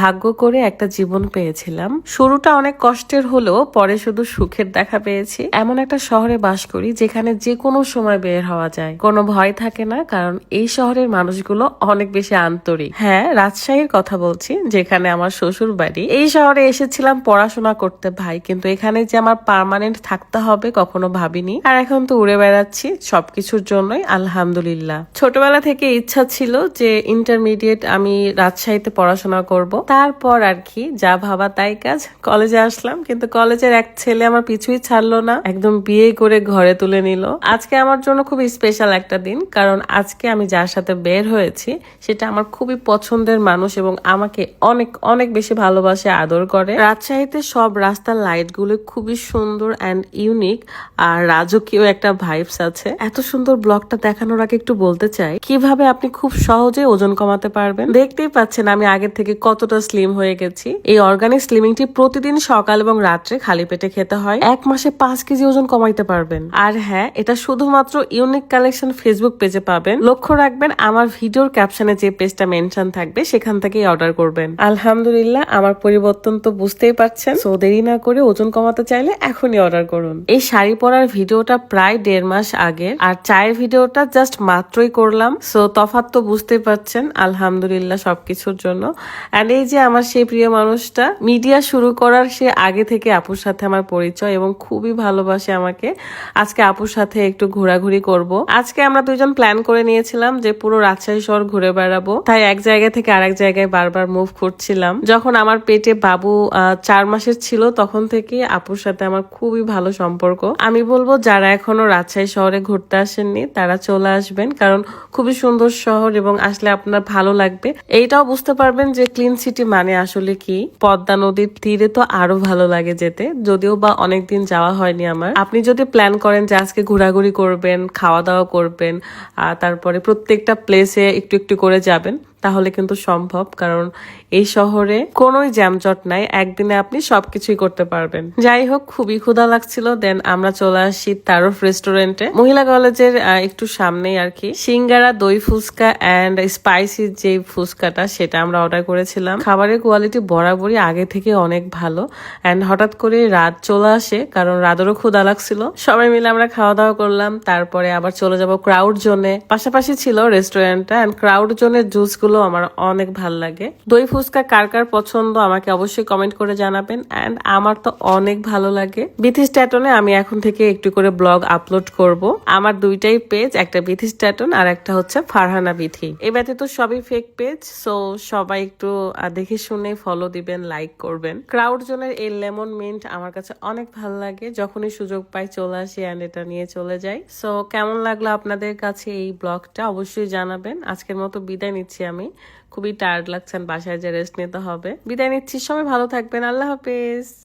ভাগ্য করে একটা জীবন পেয়েছিলাম। শুরুটা অনেক কষ্টের হলেও পরে শুধু সুখের দেখা পেয়েছি। এমন একটা শহরে বাস করি যেখানে যে কোনো সময় বের হওয়া যায়। কোনো ভয় থাকে না, কারণ এই শহরের মানুষগুলো অনেক বেশি আন্তরিক। হ্যাঁ রাজশাহীর কথা বলছি, যেখানে আমার শ্বশুর বাড়ি এই শহরে এসেছিলাম পড়াশোনা করতে ভাই, কিন্তু এখানে যে আমার পার্মানেন্ট থাকতে হবে কখনো ভাবিনি। আর এখন তো উড়ে বেড়াচ্ছি সবকিছুর জন্যই, আলহামদুলিল্লাহ। ছোটবেলা থেকে ইচ্ছা ছিল যে ইন্টারমিডিয়েট আমি রাজশাহীতে পড়াশোনা করব। তারপর আর কি, যা ভাবা তাই কাজ। কলেজে আসলাম, কিন্তু কলেজের এক ছেলে আমার পিছুই ছাড়লো না, একদম বিয়ে করে ঘরে তুলে নিল। আজকে আমার জন্য খুব স্পেশাল একটা দিন, কারণ আজকে আমি যার সাথে বের হয়েছি, সেটা আমার খুবই পছন্দের মানুষ এবং আমাকে অনেক অনেক বেশি ভালোবাসে, আদর করে। রাজশাহীতে সব রাস্তার লাইটগুলো খুবই সুন্দর অ্যান্ড ইউনিক আর রাজকীয় একটা ভাইবস আছে। এত সুন্দর ব্লগটা দেখানোর আগে একটু বলতে চাই, কীভাবে আপনি খুব সহজে ওজন কমাতে পারবেন? দেখতেই পাচ্ছেন আমি আগের থেকে কতটা স্লিম হয়ে গেছি। এই অর্গানিক স্লিমিংটি প্রতিদিন সকাল এবং রাত্রে খালি পেটে খেতে হয়। এক মাসে পাঁচ কেজি ওজন কমাইতে পারবেন। আর হ্যাঁ এটা শুধুমাত্র ইউনিক কালেকশন ফেসবুক পেজে পাবেন। লক্ষ্য রাখবেন, আমার ভিডিওর ক্যাপশনে যে পেজটা মেনশন থাকবে, সেখান থেকেই অর্ডার করবেন। আলহামদুলিল্লাহ, আমার পরিবর্তন তো বুঝতেই পারছেন। সো দেরি না করে ওজন কমাতে চাইলে এখনই অর্ডার করুন। এই শাড়ি পরার ভিডিওটা প্রায় দেড় মাস আগে আর চায়ের ভিডিওটা জাস্ট মাত্রই করলাম। সো তফাৎ তো বুঝতেই পারছেন, আলহামদুলিল্লাহ সবকিছুর জন্য। অ্যান্ড এই যে আমার সেই প্রিয় মানুষটা, মিডিয়া শুরু করার সে আগে থেকে আপুর সাথে আমার পরিচয় এবং খুবই ভালোবাসে আমাকে। আজকে আপুর সাথে একটু ঘোরাঘুরি করব। আজকে আমরা দুজন প্ল্যান করে নিয়েছিলাম যে পুরো রাজশাহী শহর ঘুরে বেড়াবো। তাই এক জায়গা থেকে আরেক জায়গায় বারবার মুভ করছিলাম। যখন আমার পেটে বাবু চার মাসের ছিল, তখন থেকে আপুর সাথে আমার খুবই ভালো সম্পর্ক। আমি বলব, যারা এখনও রাজশাহী শহরে ঘুরতে আসেননি, তারা চলে আসবেন। কারণ খুবই সুন্দর শহর এবং আসলে আপনার ভালো লাগবে। এইটাও বুঝতে পারবেন যে ক্লিন সিটি মানে আসলে কি? পদ্মা নদীর তীরে তো আরও ভালো লাগে যেতে। যদিও বা অনেকদিন যাওয়া হয়নি আমার। আপনি যদি প্ল্যান করেন যে আজকে ঘোরাঘুরি করবেন, খাওয়া দাওয়া করবেন আর তারপরে প্রত্যেকটা প্লেসে একটু একটু করে যাবেন তাহলে কিন্তু সম্ভব, কারণ এই শহরে কোনোই জ্যামজট নাই, একদিনে আপনি সবকিছুই করতে পারবেন। যাই হোক, খুবই ক্ষুধা লাগছিল। দেন আমরা চলে আসি তারফ রেস্টুরেন্টে। মহিলা কলেজের একটু সামনেই আর কি। সিঙ্গারা, দই ফুচকা অ্যান্ড স্পাইসি যে ফুচকাটা, সেটা আমরা অর্ডার করেছিলাম। খাবারের কোয়ালিটি বরাবরই আগে থেকে অনেক ভালো। অ্যান্ড হঠাৎ করে রাত চলে আসে, কারণ রাতেরও ক্ষুধা লাগছিল। সবাই মিলে আমরা খাওয়া দাওয়া করলাম। তারপরে আবার চলে যাব ক্রাউড জোনে পাশাপাশি ছিল রেস্টুরেন্টটা অ্যান্ড ক্রাউড জোনের জুস গুলো আমার অনেক ভালো লাগে। দই ফুচকা কার কার পছন্দ আমাকে অবশ্যই কমেন্ট করে জানাবেন। অ্যান্ড আমার তো অনেক ভালো লাগে। বিথি স্ট্যাটনে আমি এখন থেকে একটু করে ব্লগ আপলোড করব। আমার দুইটাই পেজ একটা বিথি স্ট্যাটন আর একটা হচ্ছে ফারহানা বিথি এই তো সবই ফেক পেজ সো সবাই একটু দেখে শুনে ফলো দিবেন লাইক করবেন। ক্রাউড জোনের এই লেমন মিন্ট আমার কাছে অনেক ভালো লাগে। যখনই সুযোগ পাই চলে আসি অ্যান্ড এটা নিয়ে চলে যাই। সো কেমন লাগল আপনাদের কাছে এই ব্লগটা অবশ্যই জানাবেন। আজকের মতো বিদায় নিচ্ছি আমি। খুবই টায়ার্ড লাগছেন, বাসায় যে রেস্ট নিতে হবে। বিদায় নিচ্ছি, সবাই ভালো থাকবেন, আল্লাহ হাফেজ।